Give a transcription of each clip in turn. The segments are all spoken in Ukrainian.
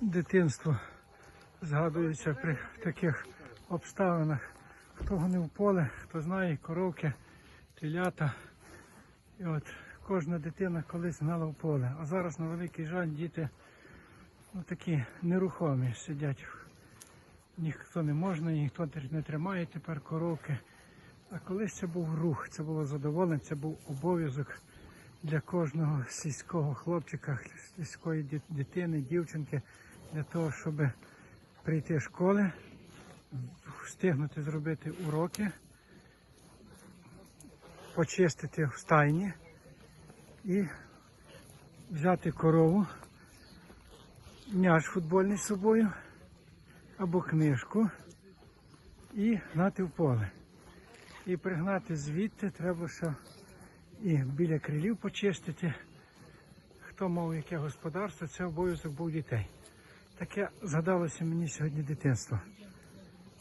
дитинство згадується при таких обставинах. Хто гонив поле, хто знає, коровки, телята. І от кожна дитина колись гнала в поле. А зараз на великий жаль діти ну, такі нерухомі сидять. Ніхто не можна, ніхто не тримає тепер коровки. А колись це був рух, це було задоволення, це був обов'язок для кожного сільського хлопчика, сільської дитини, дівчинки, для того, щоб прийти з школи, встигнути зробити уроки, почистити в стайні і взяти корову, м'яч футбольний з собою або книжку і гнати в поле. І пригнати звідти треба ще і біля крилів почистити. Хто мав яке господарство, це обов'язок був дітей. Таке згадалося мені сьогодні дитинство.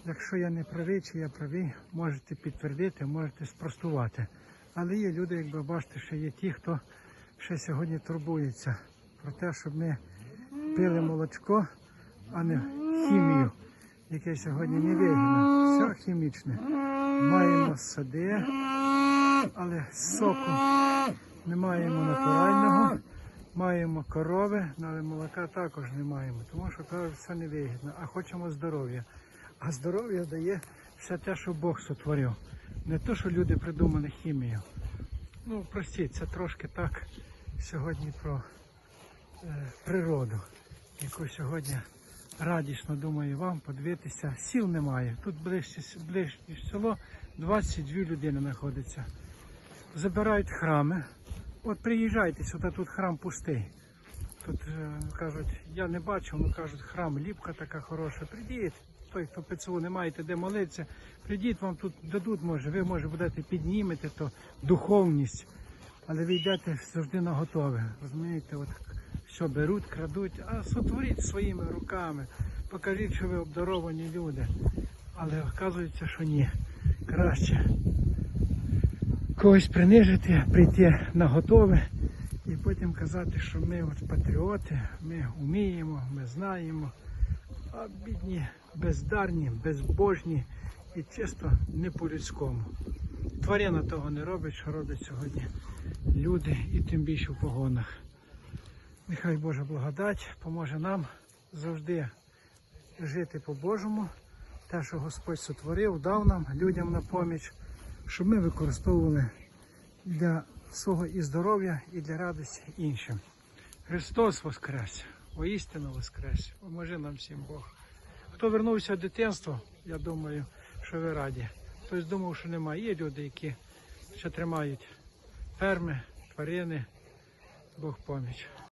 Якщо я не правий, чи я правий, можете підтвердити, можете спростувати. Але є люди, як ви бачите, що є ті, хто ще сьогодні турбується про те, щоб ми пили молочко, а не хімію, яке сьогодні не вигідно. Все хімічне. Маємо сади, але соку не маємо натурального, маємо корови, але молока також не маємо, тому що кажуть, все невигідно, а хочемо здоров'я. А здоров'я дає все те, що Бог сотворив. Не те, що люди придумали хімію. Ну, простіть, це трошки так сьогодні про е, природу, яку сьогодні радісно думаю вам подивитися. Сіл немає. Тут ближче, ближче село 22 людини знаходиться. Забирають храми. От приїжджайте сюди, тут храм пустий. Тут е, кажуть, я не бачив, ну кажуть, храм, ліпка така хороша. Придіть, той, хто ПЦУ не маєте де молитися, придіть, вам тут дадуть, може, ви може будете піднімете то духовність, але ви йдете завжди на готове. Розумієте, от що беруть, крадуть, а сотворіть своїми руками, покажіть, що ви обдаровані люди. Але оказується, що ні. Краще когось принижити, прийти на готове і потім казати, що ми от патріоти, ми вміємо, ми знаємо, а бідні, бездарні, безбожні і чисто не по-людському. Тварина того не робить, що роблять сьогодні люди і тим більше в погонах. Нехай Божа благодать поможе нам завжди жити по-божому, те, що Господь сотворив, дав нам людям на поміч, щоб ми використовували для свого і здоров'я, і для радості іншим. Христос Воскрес, воістину Воскрес, поможи нам всім Бог. Хто вернувся в дитинство, я думаю, що ви раді. Хтось думав, що немає. Є люди, які ще тримають ферми, тварини, Бог поміч.